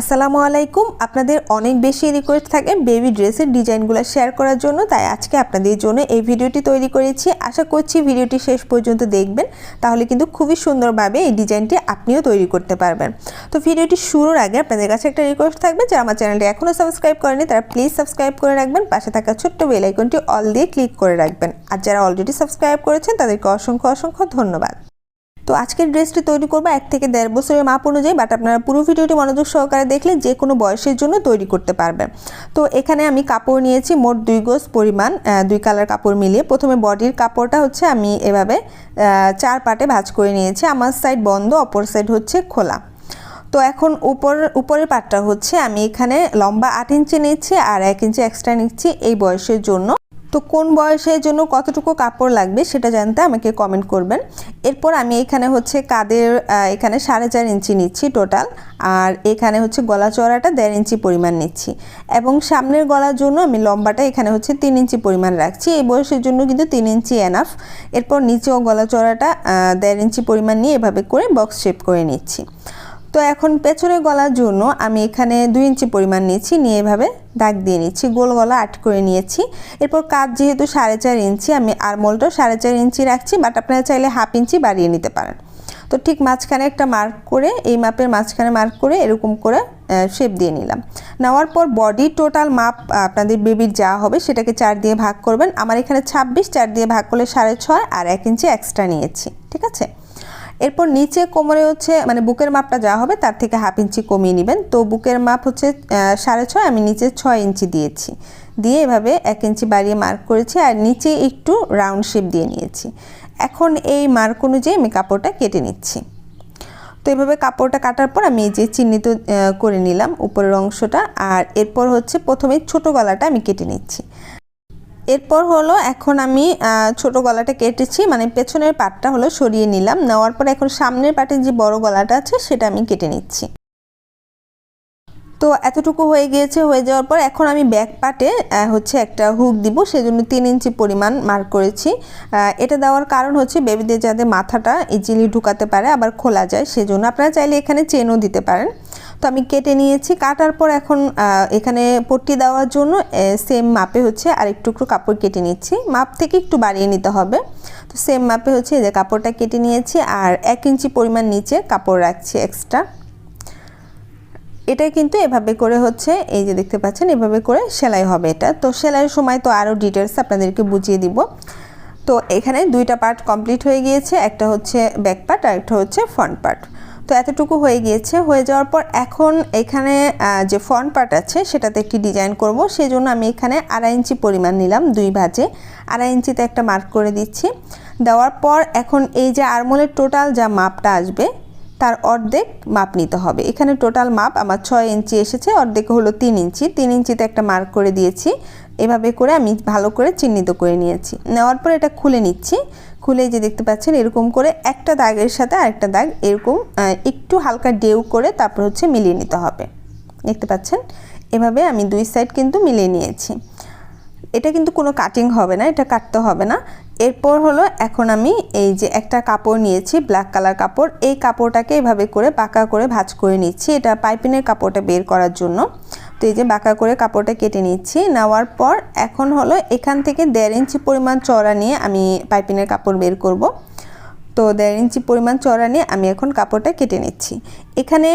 আসসালামু আলাইকুম। আপনাদের অনেক বেশি রিকোয়েস্ট থাকে বেবি ড্রেসের ডিজাইনগুলো শেয়ার করার জন্য, তাই আজকে আপনাদের জন্য এই ভিডিওটি তৈরি করেছি। আশা করছি ভিডিওটি শেষ পর্যন্ত দেখবেন, তাহলে কিন্তু খুবই সুন্দরভাবে এই ডিজাইনটি আপনিও তৈরি করতে পারবেন। তো ভিডিওটি শুরুর আগে আপনাদের কাছে একটা রিকোয়েস্ট থাকবে, যারা আমার চ্যানেলটি এখনও সাবস্ক্রাইব করেনি তারা প্লিজ সাবস্ক্রাইব করে রাখবেন। পাশে থাকা ছোট্ট বেল আইকনটি অল দিয়ে ক্লিক করে রাখবেন। আর যারা অলরেডি সাবস্ক্রাইব করেছেন, তাদেরকে অসংখ্য অসংখ্য ধন্যবাদ। তো আজকের ড্রেসটি তৈরি করব এক থেকে দেড় বছরের মাপ অনুযায়ী বাট আপনারা পুরো ভিডিওটি মনোযোগ সহকারে দেখলে যে কোনো বয়সের জন্য তৈরি করতে পারবেন। তো এখানে আমি কাপড় নিয়েছি মোট দুই গোজ পরিমাণ দুই কালার কাপড় মিলিয়ে। প্রথমে বডির কাপড়টা হচ্ছে আমি এভাবে চার পাটে ভাজ করে নিয়েছি। আমার সাইড বন্ধ, অপর সাইড হচ্ছে খোলা। তো এখন উপর, উপরের পাটটা হচ্ছে আমি এখানে লম্বা আট ইঞ্চি নিচ্ছি আর এক ইঞ্চি এক্সট্রা নিচ্ছি এই বয়সের জন্য। তো কোন বয়সের জন্য কতটুকু কাপড় লাগবে সেটা জানতে আমাকে কমেন্ট করবেন। এরপর আমি এখানে হচ্ছে কাদের এখানে সাড়ে চার ইঞ্চি নিচ্ছি টোটাল আর এখানে হচ্ছে গলা চড়াটা দেড় ইঞ্চি পরিমাণ নিচ্ছি। এবং সামনের গলার জন্য আমি লম্বাটা এখানে হচ্ছে তিন ইঞ্চি পরিমাণ রাখছি। এই বয়সের জন্য কিন্তু তিন ইঞ্চি এনাফ এরপর নিচেও গলা চড়াটা দেড় ইঞ্চি পরিমাণ নিয়ে এভাবে করে বক্স শেপ করে নিচ্ছি। তো এখন পেছনে গলার জন্য আমি এখানে দুই ইঞ্চি পরিমাণ নিয়েছি, নিয়ে এভাবে দাগ দিয়ে নিচ্ছি, গোল গলা আট করে নিয়েছি। এরপর কাজ যেহেতু সাড়ে চার ইঞ্চি, আমি আরমোলটাও সাড়ে চার ইঞ্চি রাখছি বাট আপনারা চাইলে হাফ ইঞ্চি বাড়িয়ে নিতে পারেন। তো ঠিক মাঝখানে একটা মার্ক করে, এই মাপের মাঝখানে মার্ক করে এরকম করে শেপ দিয়ে নিলাম। নেওয়ার পর বডি টোটাল মাপ আপনাদের বেবির যা হবে সেটাকে চার দিয়ে ভাগ করবেন। আমার এখানে ছাব্বিশ, চার দিয়ে ভাগ করলে সাড়ে ছয়, আর এক ইঞ্চি এক্সট্রা নিয়েছি, ঠিক আছে? এরপর নিচে কোমরে হচ্ছে মানে বুকের মাপটা যা হবে তার থেকে হাফ ইঞ্চি কমিয়ে নেবেন। তো বুকের মাপ হচ্ছে সাড়ে ছয়, আমি নিচে ছয় ইঞ্চি দিয়েছি। দিয়ে এভাবে এক ইঞ্চি বাড়িয়ে মার্ক করেছি আর নিচে একটু রাউন্ড শেপ দিয়ে নিয়েছি। এখন এই মার্ক অনুযায়ী আমি কাপড়টা কেটে নিচ্ছি। তো এভাবে কাপড়টা কাটার পর আমি এই যে চিহ্নিত করে নিলাম উপরের অংশটা। আর এরপর হচ্ছে প্রথমে ছোট গলাটা আমি কেটে নিচ্ছি। এরপর হলো এখন আমি ছোট গলাটা কেটেছি মানে পেছনের পাটটা হলো সরিয়ে নিলাম। নেওয়ার পর এখন সামনের পাটের যে বড় গলাটা আছে, সেটা আমি কেটে নিচ্ছি। তো এতটুকু হয়ে গিয়েছে। হয়ে যাওয়ার পর এখন আমি ব্যাক পাটে হচ্ছে একটা হুক দিব, সেজন্য তিন ইঞ্চি পরিমাণ মার্ক করেছি। এটা দেওয়ার কারণ হচ্ছে বেবিদের যাতে মাথাটা ইজিলি ঢুকাতে পারে, আবার খোলা যায়, সেজন্য আপনারা চাইলে এখানে চেনও দিতে পারেন। তো আমি কেটে নিয়েছি। কাটার পর এখন এখানে পট্টি দেওয়ার জন্য সেম মাপে হচ্ছে আরেকটু একটু কাপড় কেটে নিচ্ছি। মাপ থেকে একটু বাড়িয়ে নিতে হবে। তো সেম মাপে হচ্ছে এই যে কাপড়টা কেটে নিয়েছি আর এক ইঞ্চি পরিমাণ নিচে কাপড় রাখছি এক্সট্রা এটা কিন্তু এভাবে করে হচ্ছে, এই যে দেখতে পাচ্ছেন, এভাবে করে সেলাই হবে এটা। তো সেলাইয়ের সময় তো আরও ডিটেলস আপনাদেরকে বুঝিয়ে দিব। তো এখানে দুইটা পার্ট কমপ্লিট হয়ে গিয়েছে, একটা হচ্ছে ব্যাক পার্ট আর একটা হচ্ছে ফ্রন্ট পার্ট তো এতটুকু হয়ে গিয়েছে। হয়ে যাওয়ার পর এখন এখানে যে ফ্রন্ট পার্ট আছে সেটাতে একটি ডিজাইন করব। সেই জন্য আমি এখানে আড়াই ইঞ্চি পরিমাণ নিলাম দুই ভাজে। আড়াই ইঞ্চিতে একটা মার্ক করে দিচ্ছি। দেওয়ার পর এখন এই যে আরমোলের টোটাল যা মাপটা আসবে তার অর্ধেক মাপ নিতে হবে। এখানে টোটাল মাপ আমার ছয় ইঞ্চি এসেছে, অর্ধেক হলো তিন ইঞ্চি। তিন ইঞ্চিতে একটা মার্ক করে দিয়েছি। এভাবে করে আমি ভালো করে চিহ্নিত করে নিয়েছি। নেওয়ার পর এটা খুলে নিচ্ছি। খুলে যে দেখতে পাচ্ছেন, এরকম করে একটা দাগের সাথে আরেকটা দাগ এরকম একটু হালকা ডেউ করে তারপর হচ্ছে মিলিয়ে নিতে হবে। দেখতে পাচ্ছেন? এভাবে আমি দুই সাইড কিন্তু মিলিয়ে নিয়েছি। এটা কিন্তু কোনো কাটিং হবে না, এটা কাটতে হবে না। এরপর হলো এখন আমি এই যে একটা কাপড় নিয়েছি ব্ল্যাক কালার কাপড়, এই কাপড়টাকে এভাবে করে বাঁকা করে ভাজ করে নিচ্ছি। এটা পাইপিনের কাপড়টা বের করার জন্য। তো এই যে বাঁকা করে কাপড়টা কেটে নিচ্ছি, নেওয়ার পর এখন হলো এখান থেকে দেড় ইঞ্চি পরিমাণ চড়া নিয়ে আমি পাইপিনের কাপড় বের করব। তো দেড় ইঞ্চি পরিমাণ চড়া নিয়ে আমি এখন কাপড়টা কেটে নিচ্ছি। এখানে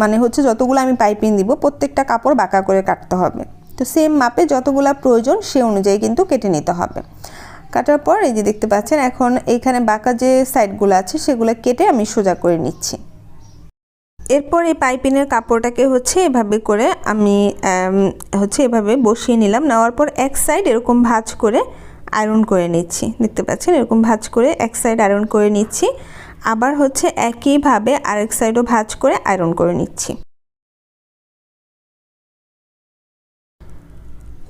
মানে হচ্ছে যতগুলো আমি পাইপিং দিব, প্রত্যেকটা কাপড় বাঁকা করে কাটতে হবে। তো সেম মাপে যতগুলো প্রয়োজন সে অনুযায়ী কিন্তু কেটে নিতে হবে। কাটার পর এই যে দেখতে পাচ্ছেন, এখন এইখানে বাঁকা যে সাইডগুলো আছে সেগুলো কেটে আমি সোজা করে নিচ্ছি। এরপর এই পাইপিনের কাপড়টাকে হচ্ছে এভাবে করে আমি হচ্ছে এভাবে বসিয়ে নিলাম। নেওয়ার পর এক সাইড এরকম ভাঁজ করে আয়রন করে নিচ্ছি। দেখতে পাচ্ছেন, এরকম ভাঁজ করে এক সাইড আয়রন করে নিচ্ছি। আবার হচ্ছে একইভাবে আরেক সাইডও ভাঁজ করে আয়রন করে নিচ্ছি।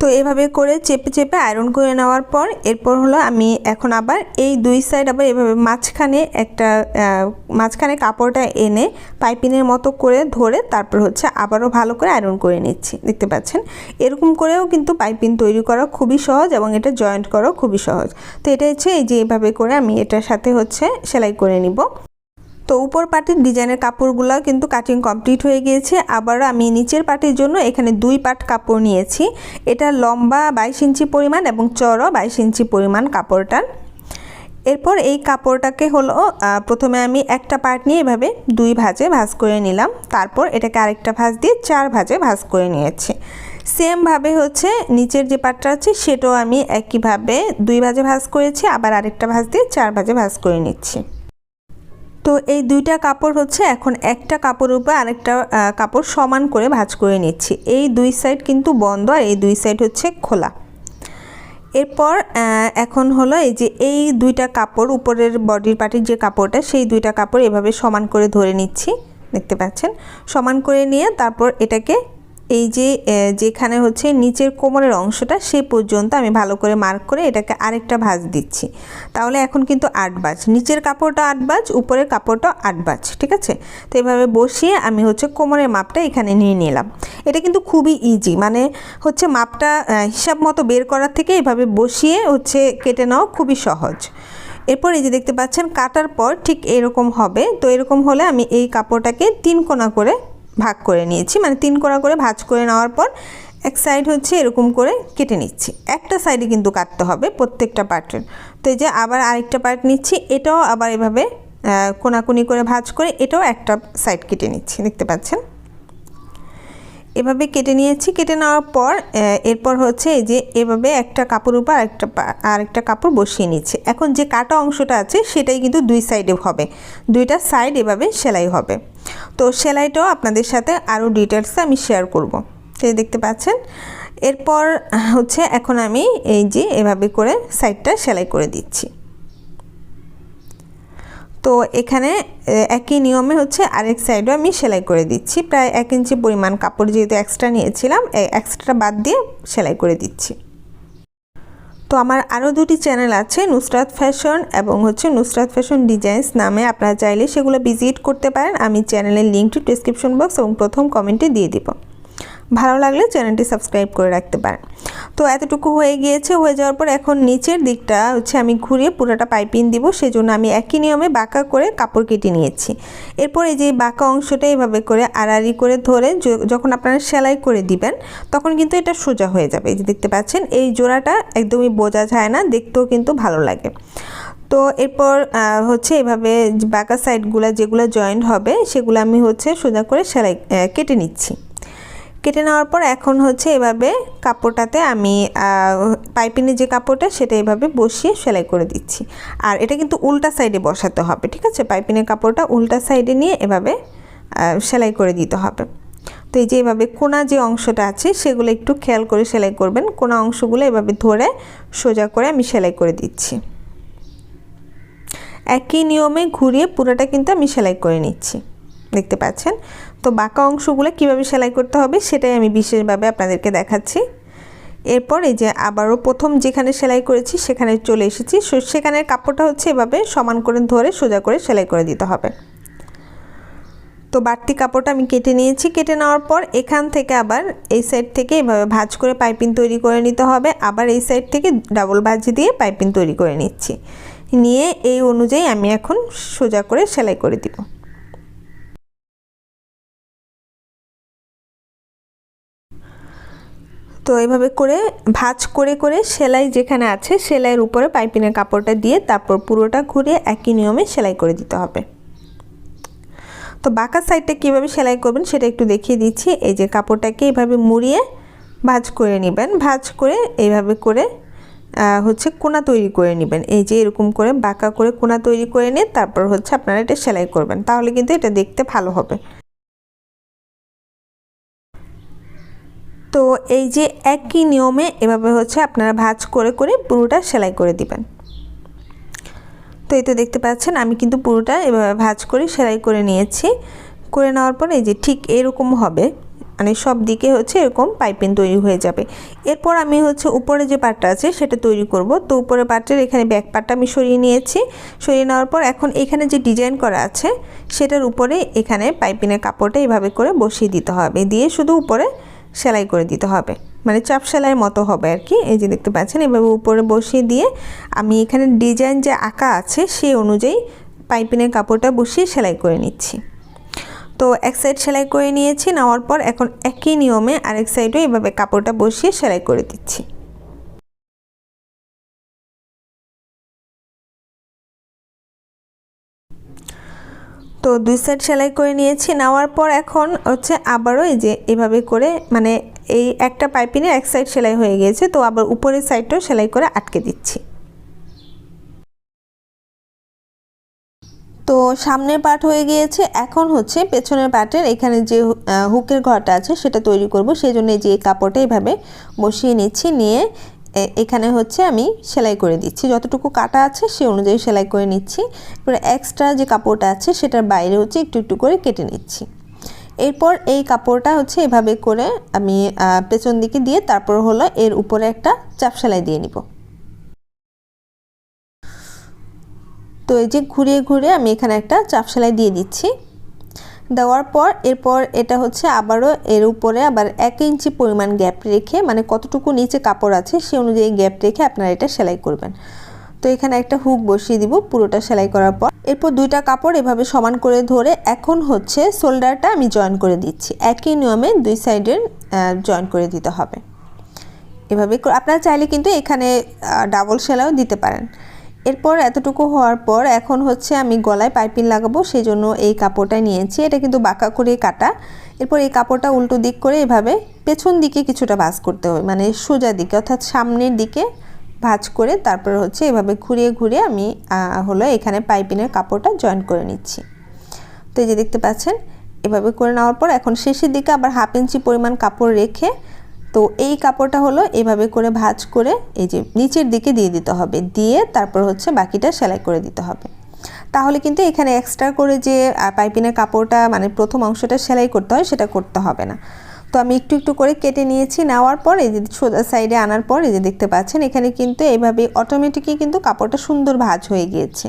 তো এভাবে করে চেপে চেপে আয়রন করে নেওয়ার পর এরপর হলো আমি এখন আবার এই দুই সাইড আবার এভাবে মাঝখানে একটা মাঝখানে কাপড়টা এনে পাইপিনের মতো করে ধরে তারপর হচ্ছে আবারও ভালো করে আয়রন করে নিচ্ছি। দেখতে পাচ্ছেন? এরকম করেও কিন্তু পাইপিন তৈরি করা খুবই সহজ এবং এটা জয়েন্ট করাও খুবই সহজ। তো এটা হচ্ছে এই যে এইভাবে করে আমি এটার সাথে হচ্ছে সেলাই করে নিব। তো উপর পাটির ডিজাইনের কাপড়গুলো কিন্তু কাটিং কমপ্লিট হয়ে গিয়েছে। আবার আমি নিচের পাটির জন্য এখানে দুই পাট কাপড় নিয়েছি। এটা লম্বা বাইশ ইঞ্চি পরিমাণ এবং চড়ো বাইশ ইঞ্চি পরিমাণ কাপড়টার। এরপর এই কাপড়টাকে হলো প্রথমে আমি একটা পার্ট নিয়ে এভাবে দুই ভাজে ভাজ করে নিলাম। তারপর এটাকে আরেকটা ভাঁজ দিয়ে চার ভাজে ভাজ করে নিয়েছি। সেমভাবে হচ্ছে নিচের যে পাটটা আছে, সেটাও আমি একইভাবে দুই ভাজে ভাজ করেছি, আবার আরেকটা ভাঁজ দিয়ে চার ভাজে ভাজ করে নিচ্ছি। তো এই দুইটা কাপড় হচ্ছে, এখন একটা কাপড় উপরে আরেকটা কাপড় সমান করে ভাজ করে নিচ্ছি। এই দুই সাইড কিন্তু বন্ধ, আর এই দুই সাইড হচ্ছে খোলা। এরপর এখন হলো এই যে এই দুইটা কাপড়, উপরের বডির পার্টির যে কাপড়টা, সেই দুইটা কাপড় এভাবে সমান করে ধরে নিচ্ছি, দেখতে পাচ্ছেন? সমান করে নিয়ে তারপর এটাকে এই যে যেখানে হচ্ছে নিচের কোমরের অংশটা সে পর্যন্ত আমি ভালো করে মার্ক করে এটাকে আরেকটা ভাঁজ দিচ্ছি। তাহলে এখন কিন্তু আট বাজ। নিচের কাপড়টা আট বাজ, উপরের কাপড়টা আট বাজ, ঠিক আছে? তো এভাবে বসিয়ে আমি হচ্ছে কোমরের মাপটা এখানে নিয়ে নিলাম। এটা কিন্তু খুবই ইজি মানে হচ্ছে মাপটা হিসাব মতো বের করার থেকে এভাবে বসিয়ে হচ্ছে কেটে নেওয়া খুবই সহজ। এরপর এই যে দেখতে পাচ্ছেন, কাটার পর ঠিক এরকম হবে। তো এরকম হলে আমি এই কাপড়টাকে তিন কোনা করে ভাগ করে নিয়েছি মানে তিন কড়া করে ভাজ করে নেওয়ার পর এক সাইড হচ্ছে এরকম করে কেটে নিচ্ছি। একটা সাইডে কিন্তু কাটতে হবে প্রত্যেকটা পার্টের তো এই যে আবার আরেকটা পার্ট নিচ্ছি, এটাও আবার এভাবে কোনাকুনি করে ভাজ করে এটাও একটা সাইড কেটে নিচ্ছি, দেখতে পাচ্ছেন? এভাবে কেটে নিয়েছি। কেটে নেওয়ার পর এরপর হচ্ছে এই যে এভাবে একটা কাপড় উপর পা- আরেকটা কাপড় বসিয়ে নিচ্ছে। এখন যে কাটা অংশটা আছে, সেটাই কিন্তু দুই সাইডে হবে। দুইটা সাইড এভাবে সেলাই হবে। তো সেলাইটাও আপনাদের সাথে আরও ডিটেলসে আমি শেয়ার করব। এই দেখতে পাচ্ছেন? এরপর হচ্ছে এখন আমি এই যে এভাবে করে সাইডটা সেলাই করে দিচ্ছি। তো এখানে একই নিয়মে হচ্ছে আরেক সাইডও আমি সেলাই করে দিচ্ছি। প্রায় এক ইঞ্চি পরিমাণ কাপড় যেহেতু এক্সট্রা নিয়েছিলাম এক্সট্রা বাদ দিয়ে সেলাই করে দিচ্ছি। তো আমার আরও দুটি চ্যানেল আছে, নুসরাত ফ্যাশন এবং হচ্ছে নুসরাত ফ্যাশন ডিজাইনস নামে। আপনারা চাইলে সেগুলো ভিজিট করতে পারেন। আমি চ্যানেলের লিঙ্কটি ডিসক্রিপশন বক্স এবং প্রথম কমেন্টে দিয়ে দিব। ভালো লাগলে চ্যানেলটি সাবস্ক্রাইব করে রাখতে পারেন। তো এতটুকু হয়ে গিয়েছে, হয়ে যাওয়ার পর এখন নিচের দিকটা হচ্ছে আমি ঘুরিয়ে পুরোটা পাইপিং দিব, সেজন্য আমি একই নিয়মে বাঁকা করে কাপড় কেটে নিয়েছি। এরপর এই যে বাঁকা অংশটা এভাবে করে আড়াআড়ি করে ধরে যখন আপনারা সেলাই করে দিবেন, তখন কিন্তু এটা সোজা হয়ে যাবে। এই যে দেখতে পাচ্ছেন, এই জোড়াটা একদমই বোঝা যায় না, দেখতেও কিন্তু ভালো লাগে। তো এরপর হচ্ছে এভাবে বাঁকা সাইডগুলো যেগুলো জয়েন্ট হবে, সেগুলো আমি হচ্ছে সোজা করে সেলাই কেটে নিচ্ছি। কেটে নেওয়ার পর এখন হচ্ছে এভাবে কাপড়টাতে আমি পাইপিনের যে কাপড়টা সেটা এভাবে বসিয়ে সেলাই করে দিচ্ছি। আর এটা কিন্তু উল্টা সাইডে বসাতে হবে, ঠিক আছে? পাইপিনের কাপড়টা উল্টা সাইডে নিয়ে এভাবে সেলাই করে দিতে হবে। তো এই যে এভাবে কোনা যে অংশটা আছে সেগুলো একটু খেয়াল করে সেলাই করবেন। কোনা অংশগুলো এভাবে ধরে সোজা করে আমি সেলাই করে দিচ্ছি। একই নিয়মে ঘুরিয়ে পুরোটা কিন্তু আমি সেলাই করে নিচ্ছি। দেখতে পাচ্ছেন? তো বাঁকা অংশগুলো কীভাবে সেলাই করতে হবে সেটাই আমি বিশেষভাবে আপনাদেরকে দেখাচ্ছি। এরপর এই যে আবারও প্রথম যেখানে সেলাই করেছি সেখানে চলে এসেছি। সেখানের কাপড়টা হচ্ছে এভাবে সমান করে ধরে সোজা করে সেলাই করে দিতে হবে। তো বাড়তি কাপড়টা আমি কেটে নিয়েছি। কেটে নেওয়ার পর এখান থেকে আবার এই সাইড থেকে এভাবে ভাঁজ করে পাইপিং তৈরি করে নিতে হবে। আবার এই সাইড থেকে ডাবল ভাঁজ দিয়ে পাইপিং তৈরি করে নিচ্ছি। নিয়ে এই অনুযায়ী আমি এখন সোজা করে সেলাই করে দিব। তো এইভাবে করে ভাঁজ করে করে সেলাই যেখানে আছে সেলাইয়ের উপরে পাইপিনের কাপড়টা দিয়ে তারপর পুরোটা ঘুরিয়ে একই নিয়মে সেলাই করে দিতে হবে। তো বাঁকা সাইডটা কীভাবে সেলাই করবেন সেটা একটু দেখিয়ে দিচ্ছি। এই যে কাপড়টাকে এইভাবে মুড়িয়ে ভাঁজ করে নেবেন, ভাঁজ করে এইভাবে করে হচ্ছে কোনা তৈরি করে নেবেন। এই যে এরকম করে বাঁকা করে কোনা তৈরি করে নিয়ে তারপর হচ্ছে আপনারা এটা সেলাই করবেন, তাহলে কিন্তু এটা দেখতে ভালো হবে। তো এই যে একই নিয়মে এভাবে হচ্ছে আপনারা ভাজ করে করে পুরোটা সেলাই করে দিবেন। তো এই তো দেখতে পাচ্ছেন, আমি কিন্তু পুরোটা এভাবে ভাজ করে, সেলাই করে নিয়েছি। করে নেওয়ার পর এই যে ঠিক এরকম হবে মানে সব দিকে হচ্ছে এরকম পাইপিং তৈরি হয়ে যাবে। এরপর আমি হচ্ছে উপরে যে পাটটা আছে, সেটা তৈরি করব। তো উপরে পাটের এখানে ব্যাক পাটটা আমি সরিয়ে নিয়েছি। সরিয়ে নেওয়ার পর এখন এখানে যে ডিজাইন করা আছে, সেটার উপরে এখানে পাইপিনের কাপড়টা এভাবে করে বসিয়ে দিতে হবে। দিয়ে শুধু উপরে সেলাই করে দিতে হবে। মানে চাপ সেলাইয়ের মতো হবে আর কি। এই যে দেখতে পাচ্ছেন, এভাবে উপরে বসিয়ে দিয়ে আমি এখানে ডিজাইন যে আঁকা আছে, সেই অনুযায়ী পাইপিনের কাপড়টা বসিয়ে সেলাই করে নিচ্ছি। তো এক সাইড সেলাই করে নিয়েছি, নেওয়ার পর এখন একই নিয়মে আরেক সাইডও এভাবে কাপড়টা বসিয়ে সেলাই করে দিচ্ছি। তো দুই সাইড সেলাই করে নিয়েছি। নেওয়ার পর এখন হচ্ছে আবারও এই যে এভাবে করে মানে এই একটা পাইপিনে এক সাইড সেলাই হয়ে গিয়েছে তো আবার উপরের সাইডটাও সেলাই করে আটকে দিচ্ছি। তো সামনের পার্ট হয়ে গিয়েছে। এখন হচ্ছে পেছনের পার্টের এখানে যে হুকের ঘরটা আছে সেটা তৈরি করব। সেই জন্য যে কাপড়টা এভাবে বসিয়ে নিচ্ছি। নিয়ে এখানে হচ্ছে আমি সেলাই করে দিচ্ছি। যতটুকু কাটা আছে সে অনুযায়ী সেলাই করে নিচ্ছি। এরপরে এক্সট্রা যে কাপড়টা আছে সেটার বাইরে হচ্ছে একটু একটু করে কেটে নিচ্ছি। এরপর এই কাপড়টা হচ্ছে এভাবে করে আমি পেছন দিকে দিয়ে তারপর হলো এর উপরে একটা চাপ সেলাই দিয়ে নিব। তো এই যে ঘুরিয়ে ঘুরে আমি এখানে একটা চাপ সেলাই দিয়ে দিচ্ছি। দেওয়ার পর এরপর এটা হচ্ছে আবারও এর উপরে আবার এক ইঞ্চি পরিমাণ গ্যাপ রেখে মানে কতটুকু নিচে কাপড় আছে সে অনুযায়ী গ্যাপ রেখে আপনারা এটা সেলাই করবেন। তো এখানে একটা হুক বসিয়ে দিব পুরোটা সেলাই করার পর। এরপর দুইটা কাপড় এভাবে সমান করে ধরে এখন হচ্ছে শোল্ডারটা আমি জয়েন করে দিচ্ছি। একই নিয়মে দুই সাইডের জয়েন করে দিতে হবে। এভাবে আপনারা চাইলে কিন্তু এখানে ডাবল সেলাইও দিতে পারেন। এরপর এতটুকু হওয়ার পর এখন হচ্ছে আমি গলায় পাইপিং লাগাবো সেই জন্য এই কাপড়টা নিয়েছি। এটা কিন্তু বাঁকা করে কাটা। এরপর এই কাপড়টা উল্টো দিক করে এভাবে পেছন দিকে কিছুটা ভাঁজ করতে হবে মানে সোজা দিকে, অর্থাৎ সামনের দিকে ভাঁজ করে তারপর হচ্ছে এভাবে ঘুরিয়ে ঘুরিয়ে আমি হলো এখানে পাইপিনের কাপড়টা জয়েন করে নিচ্ছি। তো এই যে দেখতে পাচ্ছেন, এভাবে করে নেওয়ার পর এখন শেষের দিকে আবার হাফ ইঞ্চি পরিমাণ কাপড় রেখে তো এই কাপড়টা হলো এভাবে করে ভাঁজ করে এই যে নিচের দিকে দিয়ে দিতে হবে। দিয়ে তারপর হচ্ছে বাকিটা সেলাই করে দিতে হবে। তাহলে কিন্তু এখানে এক্সট্রা করে যে পাইপিনের কাপড়টা মানে প্রথম অংশটা সেলাই করতে হয় সেটা করতে হবে না। তো আমি একটু একটু করে কেটে নিয়েছি। নেওয়ার পর এই যে সোজা সাইডে আনার পর এই যে দেখতে পাচ্ছেন এখানে কিন্তু এইভাবে অটোমেটিকই কিন্তু কাপড়টা সুন্দর ভাঁজ হয়ে গিয়েছে।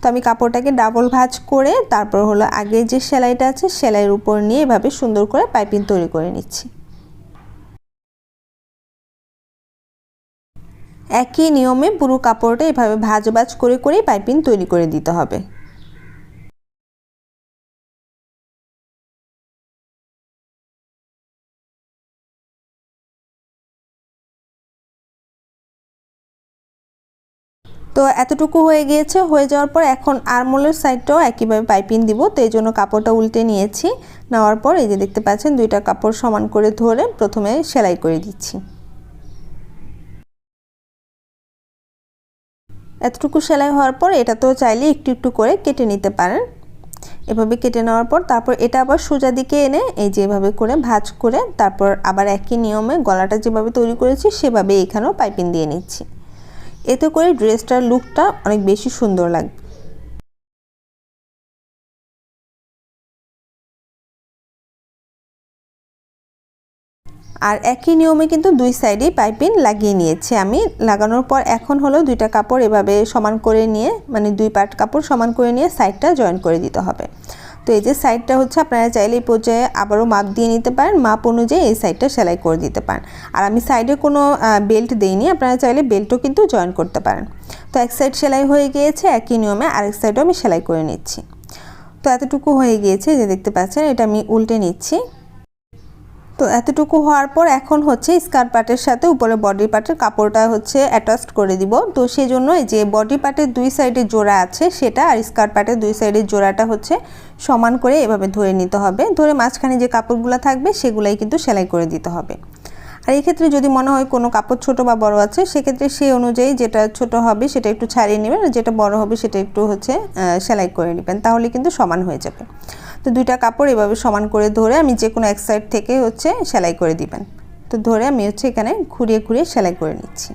তো আমি কাপড়টাকে ডাবল ভাঁজ করে তারপর হলো আগে যে সেলাইটা আছে সেলাইয়ের উপর নিয়ে এভাবে সুন্দর করে পাইপিং তৈরি করে নিচ্ছি। একই নিয়মে পুরো কাপড়টা এভাবে ভাজ ভাজ করে করে পাইপিং তৈরি করে দিতে হবে। তো এতটুকু হয়ে গিয়েছে। হয়ে যাওয়ার পর এখন আরমোলের সাইডটাও একইভাবে পাইপিং দিব। তো এই জন্য কাপড়টা উল্টে নিয়েছি। নেওয়ার পর এই যে দেখতে পাচ্ছেন, দুইটা কাপড় সমান করে ধরে প্রথমে সেলাই করে দিচ্ছি। এতটুকু সেলাই হওয়ার পর এটা তো চাইলে একটু একটু করে কেটে নিতে পারেন। এভাবে কেটে নেওয়ার পর তারপর এটা আবার সোজা দিকে এনে এই যে এভাবে করে ভাজ করে তারপর আবার একই নিয়মে গলাটা যেভাবে তৈরি করেছি সেভাবে এখানেও পাইপিং দিয়ে নিচ্ছি। এতে করে ড্রেসটার লুকটা অনেক বেশি সুন্দর লাগবে। আর একই নিয়মে কিন্তু দুই সাইডেই পাইপিং লাগিয়ে নিয়েছি আমি। লাগানোর পর এখন হলো দুইটা কাপড় এভাবে সমান করে নিয়ে মানে দুই পার্ট কাপড় সমান করে নিয়ে সাইডটা জয়েন করে দিতে হবে। তো এই যে সাইডটা হচ্ছে আপনারা চাইলে এই পর্যায়ে আবারও মাপ দিয়ে নিতে পারেন। মাপ অনুযায়ী এই সাইডটা সেলাই করে দিতে পারেন। আর আমি সাইডে কোনো বেল্ট দিইনি, আপনারা চাইলে বেল্টও কিন্তু জয়েন করতে পারেন। তো এক সাইড সেলাই হয়ে গিয়েছে, একই নিয়মে আরেক সাইডও আমি সেলাই করে নিচ্ছি। তো এতটুকু হয়ে গিয়েছে যে দেখতে পাচ্ছেন, এটা আমি উল্টে নিচ্ছি। তো এতটুকু হওয়ার পর এখন হচ্ছে স্কার পার্টের সাথে উপরে বডি পার্টের কাপড়টা হচ্ছে অ্যাটাচড করে দিব। তো সেই জন্য যে বডি পার্টের দুই সাইডে জোড়া আছে সেটা আর স্কার পার্টের দুই সাইডের জোড়াটা হচ্ছে সমান করে এভাবে ধরে নিতে হবে। ধরে মাঝখানে যে কাপড়গুলো থাকবে সেগুলাই কিন্তু সেলাই করে দিতে হবে। আর এই ক্ষেত্রে যদি মনে হয় কোনো কাপড় ছোট বা বড় আছে, সেক্ষেত্রে সেই অনুযায়ী যেটা ছোট হবে সেটা একটু ছাড়িয়ে নেবেন আর যেটা বড় হবে সেটা একটু হচ্ছে সেলাই করে নেবেন। তাহলে কিন্তু সমান হয়ে যাবে। তো দুইটা কাপড় এভাবে সমান করে ধরে আমি যে কোনো এক সাইড থেকে হচ্ছে সেলাই করে দিবেন। তো ধরে আমি হচ্ছে এখানে ঘুরিয়ে ঘুরিয়ে সেলাই করে নিচ্ছি।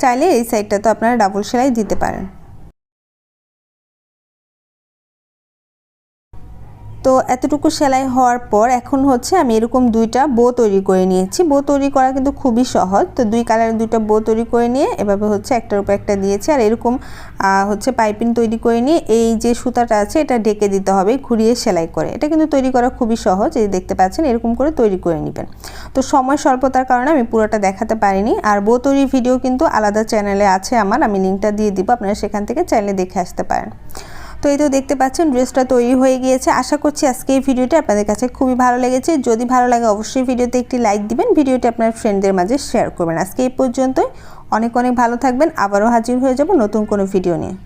চাইলে এই সাইডটা তো আপনারা ডাবল সেলাই দিতে পারেন। তো এতটুকু সেলাই হওয়ার পর এখন হচ্ছে আমি এরকম দুইটা বো তৈরি করে নিয়েছি। বো তৈরি করা কিন্তু খুবই সহজ। তো দুই কালারের দুইটা বো তৈরি করে নিয়ে এভাবে হচ্ছে একটার উপর একটা দিয়েছি। আর এরকম হচ্ছে পাইপিং তৈরি করে নিয়ে এই যে সুতাটা আছে এটা ঢেকে দিতে হবে ঘুরিয়ে সেলাই করে। এটা কিন্তু তৈরি করা খুবই সহজ। এই দেখতে পাচ্ছেন এরকম করে তৈরি করে নেবেন। তো সময় স্বল্পতার কারণে আমি পুরোটা দেখাতে পারিনি। আর বো তৈরির ভিডিও কিন্তু আলাদা চ্যানেলে আছে আমার। আমি লিঙ্কটা দিয়ে দিব। আপনারা সেখান থেকে চ্যানেলে দেখে আসতে পারেন। তো এই তো দেখতে পাচ্ছেন ড্রেসটা তৈরি হয়ে গিয়েছে। আশা করছি আজকে এই ভিডিওটা আপনাদের কাছে খুবই ভালো লেগেছে। যদি ভালো লাগে অবশ্যই ভিডিওতে একটি লাইক দিবেন, ভিডিওটি আপনার ফ্রেন্ডদের মাঝে শেয়ার করবেন। আজকে এই পর্যন্তই। অনেক অনেক ভালো থাকবেন। আবারও হাজির হয়ে যাব নতুন কোনো ভিডিও নিয়ে।